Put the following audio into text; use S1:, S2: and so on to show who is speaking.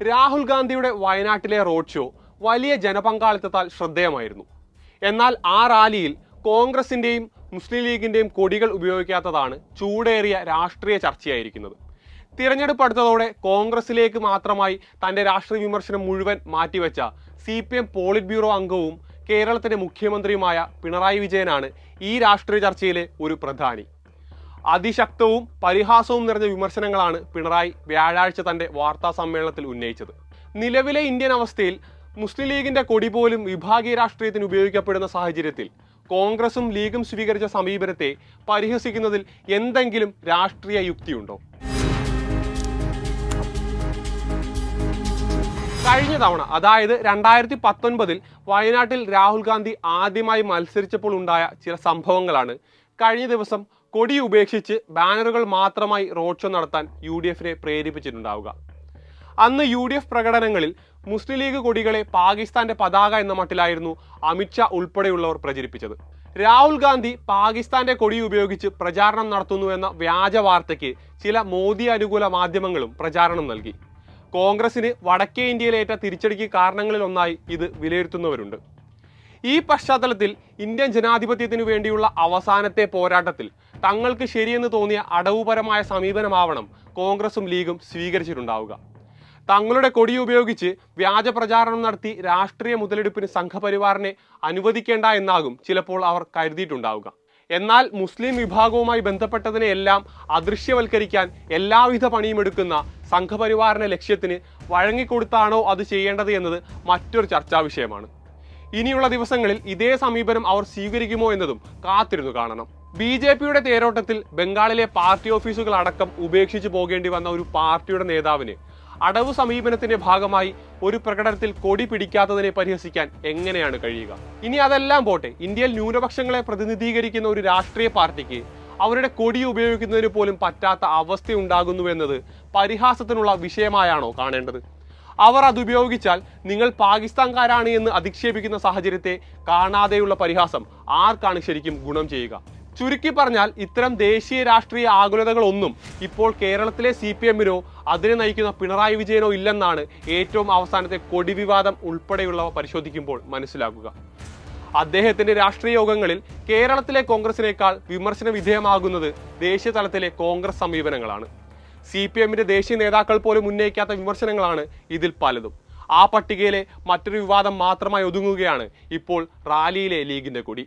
S1: രാഹുൽ ഗാന്ധിയുടെ വയനാട്ടിലെ road show വലിയ ജനപങ്കാളിത്തത്താൽ ശ്രദ്ധേയമായിരുന്നു. എന്നാൽ ആ റാലിയിൽ കോൺഗ്രസിന്റെയും മുസ്ലിം ലീഗിന്റെയും കൊടികൾ ഉപയോഗിക്കാത്തതാണ് ചൂടേറിയ രാഷ്ട്രീയ ചർച്ചയായിരിക്കുന്നത്. തിരഞ്ഞെടുപ്പ് അടുത്തതോടെ കോൺഗ്രസിലേക്ക് മാത്രമായി തന്റെ രാഷ്ട്രീയ വിമർശനം മുഴുവൻ മാറ്റിവെച്ച C P M polit bureau അംഗവും കേരളത്തിന്റെ മുഖ്യമന്ത്രിയുമായ പിണറായി വിജയനാണ് ഈ രാഷ്ട്രീയ ചർച്ചയിലെ ഒരു പ്രധാനി. അതിശക്തവും പരിഹാസവും നിറഞ്ഞ വിമർശനങ്ങളാണ് പിണറായി വ്യാഴാഴ്ച തന്റെ വാർത്താ സമ്മേളനത്തിൽ ഉന്നയിച്ചത്. നിലവിലെ ഇന്ത്യൻ അവസ്ഥയിൽ മുസ്ലിം ലീഗിന്റെ കൊടി പോലും വിഭാഗീയ രാഷ്ട്രീയത്തിന് ഉപയോഗിക്കപ്പെടുന്ന സാഹചര്യത്തിൽ കോൺഗ്രസും ലീഗും സ്വീകരിച്ച സമീപനത്തെ പരിഹസിക്കുന്നതിൽ എന്തെങ്കിലും രാഷ്ട്രീയ യുക്തിയുണ്ടോ? കഴിഞ്ഞ തവണ അതായത് രണ്ടായിരത്തി പത്തൊൻപതിൽ വയനാട്ടിൽ രാഹുൽ ഗാന്ധി ആദ്യമായി മത്സരിച്ചപ്പോൾ ഉണ്ടായ ചില സംഭവങ്ങളാണ് കഴിഞ്ഞ ദിവസം കൊടി ഉപേക്ഷിച്ച് ബാനറുകൾ മാത്രമായി റോഡ് ഷോ നടത്താൻ യു ഡി എഫിനെ പ്രേരിപ്പിച്ചിട്ടുണ്ടാവുക. അന്ന് യു ഡി എഫ് പ്രകടനങ്ങളിൽ മുസ്ലിം ലീഗ് കൊടികളെ പാകിസ്ഥാന്റെ പതാക എന്ന മട്ടിലായിരുന്നു അമിത്ഷാ ഉൾപ്പെടെയുള്ളവർ പ്രചരിപ്പിച്ചത്. രാഹുൽ ഗാന്ധി പാകിസ്ഥാന്റെ കൊടി ഉപയോഗിച്ച് പ്രചാരണം നടത്തുന്നു എന്ന വ്യാജ വാർത്തയ്ക്ക് ചില മോദി അനുകൂല മാധ്യമങ്ങളും പ്രചാരണം നൽകി. കോൺഗ്രസിന് വടക്കേ ഇന്ത്യയിലേറ്റ തിരിച്ചടിക്ക് കാരണങ്ങളിൽ ഒന്നായി ഇത് വിലയിരുത്തുന്നവരുണ്ട്. ഈ പശ്ചാത്തലത്തിൽ ഇന്ത്യൻ ജനാധിപത്യത്തിനു വേണ്ടിയുള്ള അവസാനത്തെ പോരാട്ടത്തിൽ തങ്ങൾക്ക് ശരിയെന്ന് തോന്നിയ അടവുപരമായ സമീപനമാവണം കോൺഗ്രസും ലീഗും സ്വീകരിച്ചിട്ടുണ്ടാവുക. തങ്ങളുടെ കൊടി ഉപയോഗിച്ച് വ്യാജ പ്രചാരണം നടത്തി രാഷ്ട്രീയ മുതലെടുപ്പിന് സംഘപരിവാറിനെ അനുവദിക്കേണ്ട എന്നാകും ചിലപ്പോൾ അവർ കരുതിയിട്ടുണ്ടാവുക. എന്നാൽ മുസ്ലിം വിഭാഗവുമായി ബന്ധപ്പെട്ടതിനെയെല്ലാം അദൃശ്യവൽക്കരിക്കാൻ എല്ലാവിധ പണിയും എടുക്കുന്ന സംഘപരിവാറിന്റെ ലക്ഷ്യത്തിന് വഴങ്ങിക്കൊടുത്താണോ അത് ചെയ്യേണ്ടത് എന്നത് മറ്റൊരു ചർച്ചാ വിഷയമാണ്. ഇനിയുള്ള ദിവസങ്ങളിൽ ഇതേ സമീപനം അവർ സ്വീകരിക്കുമോ എന്നതും കാത്തിരുന്നു കാണണം. ബി ജെ പിയുടെ തേരോട്ടത്തിൽ ബംഗാളിലെ പാർട്ടി ഓഫീസുകൾ അടക്കം ഉപേക്ഷിച്ചു പോകേണ്ടി വന്ന ഒരു പാർട്ടിയുടെ നേതാവിന് അടവ് സമീപനത്തിന്റെ ഭാഗമായി ഒരു പ്രകടനത്തിൽ കൊടി പിടിക്കാത്തതിനെ പരിഹസിക്കാൻ എങ്ങനെയാണ് കഴിയുക? ഇനി അതെല്ലാം പോട്ടെ ഇന്ത്യയിൽ ന്യൂനപക്ഷങ്ങളെ പ്രതിനിധീകരിക്കുന്ന ഒരു രാഷ്ട്രീയ പാർട്ടിക്ക് അവരുടെ കൊടി ഉപയോഗിക്കുന്നതിന് പോലും പറ്റാത്ത അവസ്ഥയുണ്ടാകുന്നു എന്നത് പരിഹാസത്തിനുള്ള വിഷയമായാണോ കാണേണ്ടത്? അവർ അത് ഉപയോഗിച്ചാൽ നിങ്ങൾ പാകിസ്ഥാൻകാരാണ് എന്ന് അധിക്ഷേപിക്കുന്ന സാഹചര്യത്തെ കാണാതെയുള്ള പരിഹാസം ആർക്കാണ് ശരിക്കും ഗുണം ചെയ്യുക? ചുരുക്കി പറഞ്ഞാൽ ഇത്തരം ദേശീയ രാഷ്ട്രീയ ആകുലതകളൊന്നും ഇപ്പോൾ കേരളത്തിലെ സി പി എമ്മിനോ അതിനെ നയിക്കുന്ന പിണറായി വിജയനോ ഇല്ലെന്നാണ് ഏറ്റവും അവസാനത്തെ കൊടിവിവാദം ഉൾപ്പെടെയുള്ളവ പരിശോധിക്കുമ്പോൾ മനസ്സിലാക്കുക അദ്ദേഹത്തിന്റെ രാഷ്ട്രീയ യോഗങ്ങളിൽ കേരളത്തിലെ കോൺഗ്രസിനേക്കാൾ വിമർശന വിധേയമാകുന്നത് ദേശീയ തലത്തിലെ കോൺഗ്രസ് സമീപനങ്ങളാണ്. സി പി എമ്മിന്റെ ദേശീയ നേതാക്കൾ പോലും ഉന്നയിക്കാത്ത വിമർശനങ്ങളാണ് ഇതിൽ പലതും. ആ പട്ടികയിലെ മറ്റൊരു വിവാദം മാത്രമായി ഒതുങ്ങുകയാണ് ഇപ്പോൾ റാലിയിലെ ലീഗിന്റെ കൊടി.